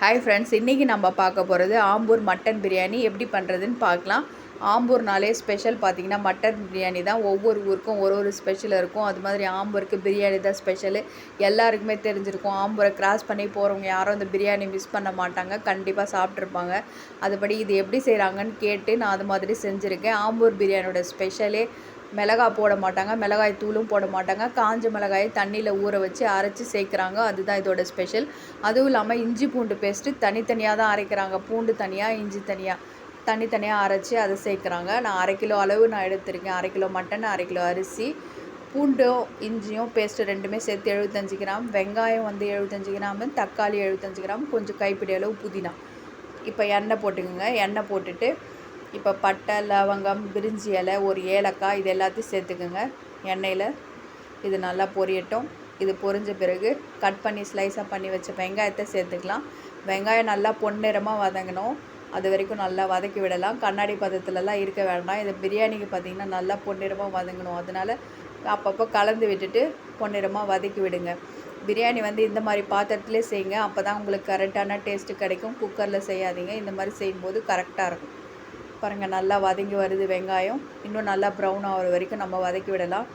Hi friends இன்றைக்கி நம்ம பார்க்க போகிறது ஆம்பூர் மட்டன் பிரியாணி எப்படி பண்ணுறதுன்னு பார்க்கலாம். ஆம்பூர்னாலே ஸ்பெஷல் பார்த்தீங்கன்னா மட்டன் பிரியாணி தான். ஒவ்வொரு ஊருக்கும் ஒரு ஒரு ஸ்பெஷல் இருக்கும். அது மாதிரி ஆம்பூருக்கு பிரியாணி தான் ஸ்பெஷலு எல்லாருக்குமே தெரிஞ்சிருக்கும். ஆம்பூரை கிராஸ் பண்ணி போகிறவங்க யாரும் இந்த பிரியாணி மிஸ் பண்ண மாட்டாங்க. கண்டிப்பாக சாப்பிட்ருப்பாங்க அதுபடி இது எப்படி செய்கிறாங்கன்னு கேட்டு நான் அது மாதிரி செஞ்சுருக்கேன். ஆம்பூர் பிரியாணியோட ஸ்பெஷலே மிளகாய் போட மாட்டாங்க மிளகாய் தூளும் போட மாட்டாங்க. காஞ்ச மிளகாயை தண்ணியில் ஊற வச்சு அரைச்சி சேர்க்குறாங்க. அதுதான் இதோட ஸ்பெஷல் அதுவும் இல்லாமல் இஞ்சி பூண்டு பேஸ்ட்டு தனித்தனியாக தான் அரைக்கிறாங்க. பூண்டு தனியாக இஞ்சி தனியாக தனித்தனியாக அரைச்சி அதை சேர்க்குறாங்க. நான் அரை கிலோ அளவு நான் எடுத்திருக்கேன். அரை கிலோ மட்டன் அரை கிலோ அரிசி. பூண்டும் இஞ்சியும் பேஸ்ட்டு ரெண்டுமே சேர்த்து எழுபத்தஞ்சு கிராம். வெங்காயம் வந்து எழுபத்தஞ்சு கிராம். தக்காளி எழுபத்தஞ்சு கிராம். கொஞ்சம் கைப்பிடி அளவு புதினா. இப்போ எண்ணெய் போட்டுக்கோங்க. எண்ணெய் போட்டுட்டு இப்போ பட்டை லவங்கம் பிரிஞ்சி இலை ஒரு ஏலக்காய் இது எல்லாத்தையும் சேர்த்துக்குங்க. எண்ணெயில் இது நல்லா பொரியட்டும். இது பொரிஞ்ச பிறகு கட் பண்ணி ஸ்லைஸாக பண்ணி வச்ச வெங்காயத்தை சேர்த்துக்கலாம். வெங்காயம் நல்லா பொன்னிறமாக வதங்கணும். அது வரைக்கும் நல்லா வதக்கி விடலாம். கண்ணாடி பதத்துலலாம் இருக்க வேண்டாம். இது பிரியாணிக்கு பார்த்திங்கன்னா நல்லா பொன்னிறமாக வதங்கணும். அதனால் அப்பப்போ கலந்து விட்டுட்டு பொன்னிறமாக வதக்கி விடுங்க. பிரியாணி வந்து இந்த மாதிரி பாத்திரத்துலேயே செய்யுங்க. அப்போ தான் உங்களுக்கு கரெக்டான டேஸ்ட்டு கிடைக்கும். குக்கரில் செய்யாதீங்க. இந்த மாதிரி செய்யும்போது கரெக்டாக இருக்கும். பாருங்கள் நல்லா வதங்கி வருது வெங்காயம். இன்னும் நல்லா ப்ரௌன் ஆகிற வரைக்கும் நம்ம வதக்கி விடலாம்.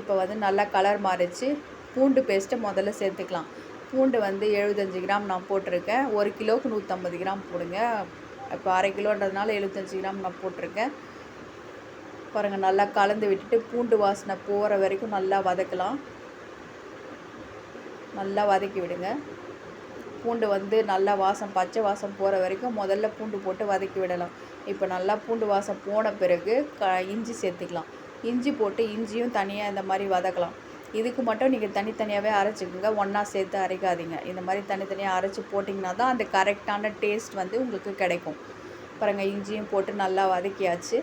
இப்போ வந்து நல்லா கலர் மாறிச்சு பூண்டு பேஸ்ட்டை முதல்ல சேர்த்துக்கலாம். பூண்டு வந்து எழுபத்தஞ்சி கிராம் நான் போட்டிருக்கேன். ஒரு கிலோவுக்கு நூற்றம்பது கிராம் போடுங்க. இப்போ அரை கிலோன்றதுனால எழுபத்தஞ்சி கிராம் நான் போட்டிருக்கேன். பாருங்கள் நல்லா கலந்து விட்டுட்டு பூண்டு வாசனை போகிற வரைக்கும் நல்லா வதக்கலாம். நல்லா வதக்கி விடுங்க. பூண்டு வந்து நல்லா வாசம் பச்சை வாசம் போகிற வரைக்கும் முதல்ல பூண்டு போட்டு வதக்கி விடலாம். இப்போ நல்லா பூண்டு வாசம் போன பிறகு க இஞ்சி சேர்த்துக்கலாம். இஞ்சி போட்டு இஞ்சியும் தனியாக இந்த மாதிரி வதக்கலாம். இதுக்கு மட்டும் நீங்கள் தனித்தனியாகவே அரைச்சிக்கோங்க. ஒன்றா சேர்த்து அரைக்காதீங்க. இந்த மாதிரி தனித்தனியாக அரைச்சி போட்டிங்கன்னா தான் அந்த கரெக்டான டேஸ்ட் வந்து உங்களுக்கு கிடைக்கும். பாருங்கள் இஞ்சியும் போட்டு நல்லா வதக்கியாச்சு.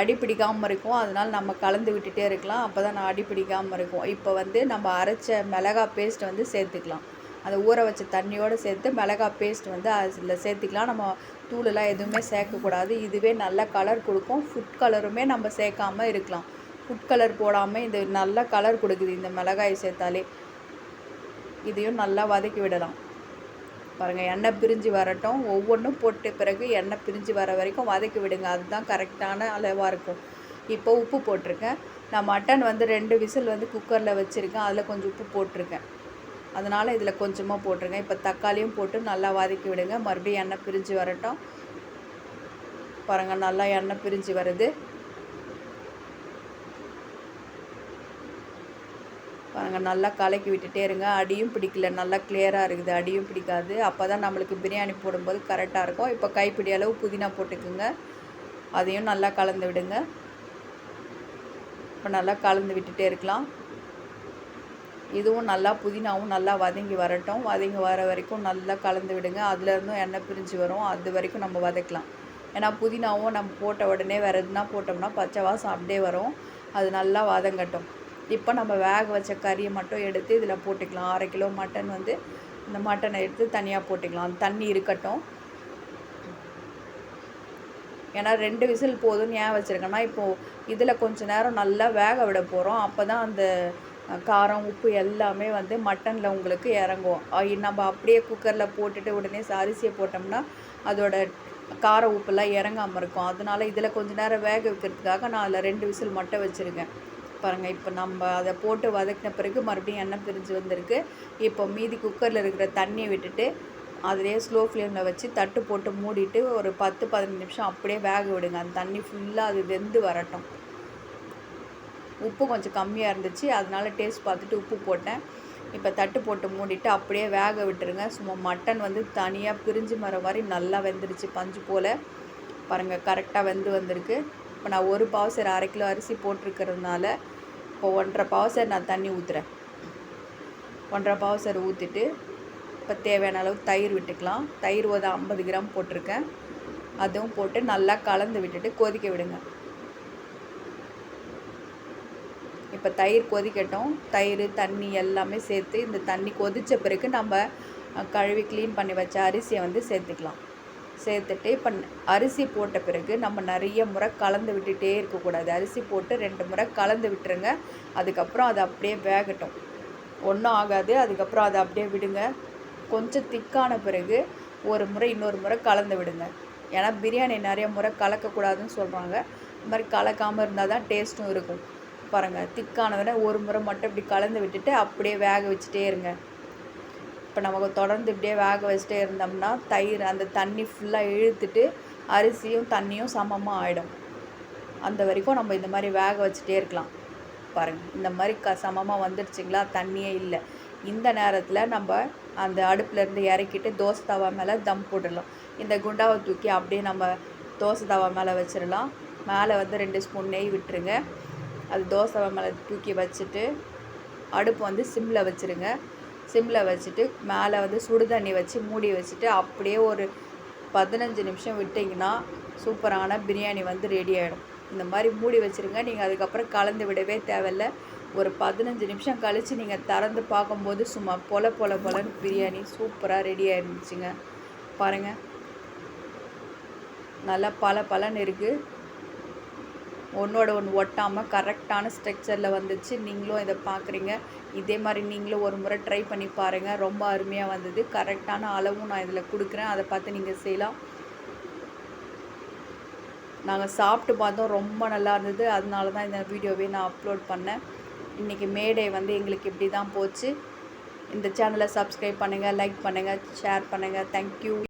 அடி பிடிக்காமல் இருக்கும். அதனால் நம்ம கலந்து விட்டுட்டே இருக்கலாம். அப்போ தான் நான் அடி பிடிக்காமல் இருக்கும். இப்போ வந்து நம்ம அரைச்ச மிளகா பேஸ்ட் வந்து சேர்த்துக்கலாம். அந்த ஊற வச்ச தண்ணியோடு சேர்த்து மிளகா பேஸ்ட் வந்து அதில் சேர்த்துக்கலாம். நம்ம தூளெல்லாம் எதுவுமே சேர்க்கக்கூடாது. இதுவே நல்ல கலர் கொடுக்கும். ஃபுட் கலருமே நம்ம சேர்க்காம இருக்கலாம். ஃபுட் கலர் போடாமல் இது நல்ல கலர் கொடுக்குது இந்த மிளகாய் சேர்த்தாலே. இதையும் நல்லா வதக்கி விடலாம். பாருங்கள் எண்ணெய் பிரிஞ்சு வரட்டும். ஒவ்வொன்றும் போட்ட பிறகு எண்ணெய் பிரிஞ்சு வர வரைக்கும் வதக்கி விடுங்க. அதுதான் கரெக்டான அளவாக இருக்கும். இப்போ உப்பு போட்டிருக்கேன். நான் மட்டன் வந்து ரெண்டு விசில் வந்து குக்கரில் வச்சுருக்கேன். அதில் கொஞ்சம் உப்பு போட்டிருக்கேன். அதனால் இதில் கொஞ்சமாக போட்டுருங்க. இப்போ தக்காளியும் போட்டு நல்லா வதக்கி விடுங்க. மறுபடியும் எண்ணெய் பிரிஞ்சு வரட்டும். பாருங்கள் நல்லா எண்ணெய் பிரிஞ்சு வருது. பாருங்கள் நல்லா கலக்கி விட்டுட்டே இருங்க. அடியும் பிடிக்கல. நல்லா கிளியராக இருக்குது. அடியும் பிடிக்காது. அப்போ தான் நம்மளுக்கு பிரியாணி போடும்போது கரெக்டாக இருக்கும். இப்போ கைப்பிடி அளவு புதினா போட்டுக்குங்க. அதையும் நல்லா கலந்து விடுங்க. இப்போ நல்லா கலந்து விட்டுட்டே இருக்கலாம். இதுவும் நல்லா புதினாவும் நல்லா வதங்கி வரட்டும். வதங்கி வர வரைக்கும் நல்லா கலந்து விடுங்க. அதுலேருந்தும் எண்ணெய் பிரிஞ்சு வரும். அது வரைக்கும் நம்ம வதக்கலாம். ஏன்னா புதினாவும் நம்ம போட்ட உடனே வேறு எதுனா போட்டோம்னா பச்சை வாசம் அப்படியே வரும். அது நல்லா வதங்கட்டும். இப்போ நம்ம வேக வச்ச கறியை மட்டும் எடுத்து இதில் போட்டுக்கலாம். அரை கிலோ மட்டன் வந்து இந்த மட்டனை எடுத்து தனியாக போட்டுக்கலாம். அந்த தண்ணி இருக்கட்டும். ஏன்னா ரெண்டு விசில் போதும்னு ஏன் வச்சுருக்கேன்னா இப்போது இதில் கொஞ்சம் நேரம் நல்லா வேக விட போகிறோம் அப்போ தான் அந்த காரம் உப்பு எல்லாமே வந்து மட்டனில் உங்களுக்கு இறங்கும். நம்ம அப்படியே குக்கரில் போட்டுட்டு உடனே அரிசியை போட்டோம்னா அதோட கார உப்புலாம் இறங்காமல் இருக்கும். அதனால் இதில் கொஞ்சம் நேரம் வேக வைக்கிறதுக்காக நான் அதில் ரெண்டு விசில் மட்டும் வச்சுருக்கேன். பாருங்கள் இப்போ நம்ம அதை போட்டு வதக்கின பிறகு மறுபடியும் எண்ணெய் பிரிஞ்சு வந்திருக்கு. இப்போ மீதி குக்கரில் இருக்கிற தண்ணியை விட்டுட்டு அதிலே ஸ்லோ ஃப்ளேமில் வச்சு தட்டு போட்டு மூடிட்டு ஒரு பத்து பதினஞ்சு நிமிஷம் அப்படியே வேக விடுங்க. அந்த தண்ணி ஃபுல்லாக அது வெந்து வரட்டும். உப்பு கொஞ்சம் கம்மியாக இருந்துச்சு அதனால டேஸ்ட் பார்த்துட்டு உப்பு போட்டேன். இப்போ தட்டு போட்டு மூடிட்டு அப்படியே வேக விட்டுருங்க. சும்மா மட்டன் வந்து தனியாக பிரிஞ்சு மர மாதிரி நல்லா வெந்துருச்சு பஞ்சு போல். பாருங்கள் கரெக்டாக வெந்து வந்திருக்கு. இப்போ நான் ஒரு பாவசர் அரை கிலோ அரிசி போட்டிருக்கிறதுனால இப்போ ஒன்றரை பாவசர் நான் தண்ணி ஊற்றுறேன் ஒன்றரை பாவசர் ஊற்றிட்டு இப்போ தேவையான அளவுக்கு தயிர் விட்டுக்கலாம். தயிர் ஒரு ஐம்பது கிராம் போட்டிருக்கேன். அதுவும் போட்டு நல்லா கலந்து விட்டுட்டு கொதிக்க விடுங்க. இப்போ தயிர் கொதிக்கட்டும். தயிர் தண்ணி எல்லாமே சேர்த்து இந்த தண்ணி கொதித்த பிறகு நம்ம கழுவி க்ளீன் பண்ணி வச்ச அரிசியை வந்து சேர்த்துக்கலாம். சேர்த்துட்டு இப்போ அரிசி போட்ட பிறகு நம்ம நிறைய முறை கலந்து விட்டுட்டே இருக்கக்கூடாது. அரிசி போட்டு ரெண்டு முறை கலந்து விட்டுருங்க. அதுக்கப்புறம் அது அப்படியே வேகட்டும். ஒன்றும் ஆகாது. அதுக்கப்புறம் அதை அப்படியே விடுங்க. கொஞ்சம் திக்கான பிறகு ஒரு முறை இன்னொரு முறை கலந்து விடுங்க. ஏன்னா பிரியாணி நிறைய முறை கலக்கக்கூடாதுன்னு சொல்கிறாங்க இந்த மாதிரி கலக்காமல் இருந்தால் தான் டேஸ்ட்டும் இருக்கும். பாருங்கள் திக்கானதுன்னா ஒரு முறை மட்டும் இப்படி கலந்து விட்டுட்டு அப்படியே வேக வச்சுட்டே இருங்க. இப்போ நமக்கு தொடர்ந்து இப்படியே வேக வச்சுட்டே இருந்தோம்னா தயிர் அந்த தண்ணி ஃபுல்லாக இழுத்துட்டு அரிசியும் தண்ணியும் சமமாக ஆகிடும் அந்த வரைக்கும் நம்ம இந்த மாதிரி வேக வச்சுட்டே இருக்கலாம். பாருங்கள் இந்த மாதிரி க சமமாக வந்துடுச்சிங்களா? தண்ணியே இல்லை. இந்த நேரத்தில் நம்ம அந்த அடுப்புலேருந்து இறக்கிட்டு தோசை தவா மேலே தம் போட்டுடலாம். இந்த குண்டாவை தூக்கி அப்படியே நம்ம தோசை தவா மேலே வச்சிடலாம். மேலே வந்து ரெண்டு ஸ்பூன் நெய் விட்டுருங்க. அது தோசை மேலே தூக்கி வச்சுட்டு அடுப்பு வந்து சிம்மில் வச்சுருங்க. சிம்மில் வச்சுட்டு மேலே வந்து சுடு தண்ணி வச்சு மூடி வச்சுட்டு அப்படியே ஒரு பதினஞ்சு நிமிஷம் விட்டிங்கன்னா சூப்பரான பிரியாணி வந்து ரெடி ஆகிடும் இந்த மாதிரி மூடி வச்சுருங்க. நீங்கள் அதுக்கப்புறம் கலந்து விடவே தேவையில்ல. ஒரு பதினஞ்சு நிமிஷம் கழித்து நீங்கள் திறந்து பார்க்கும்போது சும்மா பொல பொல பொலன்னு பிரியாணி சூப்பராக ரெடி ஆகிருந்துச்சுங்க பாருங்கள் நல்லா பல பலன்னு இருக்குது ஒன்றோட ஒன்று ஒட்டாமல் கரெக்டான ஸ்ட்ரக்சரில் வந்துச்சு. நீங்களும் இதை பார்க்குறீங்க. இதே மாதிரி நீங்களும் ஒரு முறை ட்ரை பண்ணி பாருங்கள் ரொம்ப அருமையாக வந்தது. கரெக்டான அளவும் நான் இதில் கொடுக்குறேன். அதை பார்த்து நீங்கள் செய்யலாம். நாங்கள் சாப்பிட்டு பார்த்தோம். ரொம்ப நல்லா இருந்தது. அதனால தான் இந்த வீடியோவே நான் அப்லோட் பண்ணேன். இன்றைக்கி மேடே வந்து எங்களுக்கு இப்படி தான் போச்சு. இந்த சேனலை சப்ஸ்கிரைப் பண்ணுங்கள் லைக் பண்ணுங்கள் ஷேர் பண்ணுங்கள் தேங்க்யூ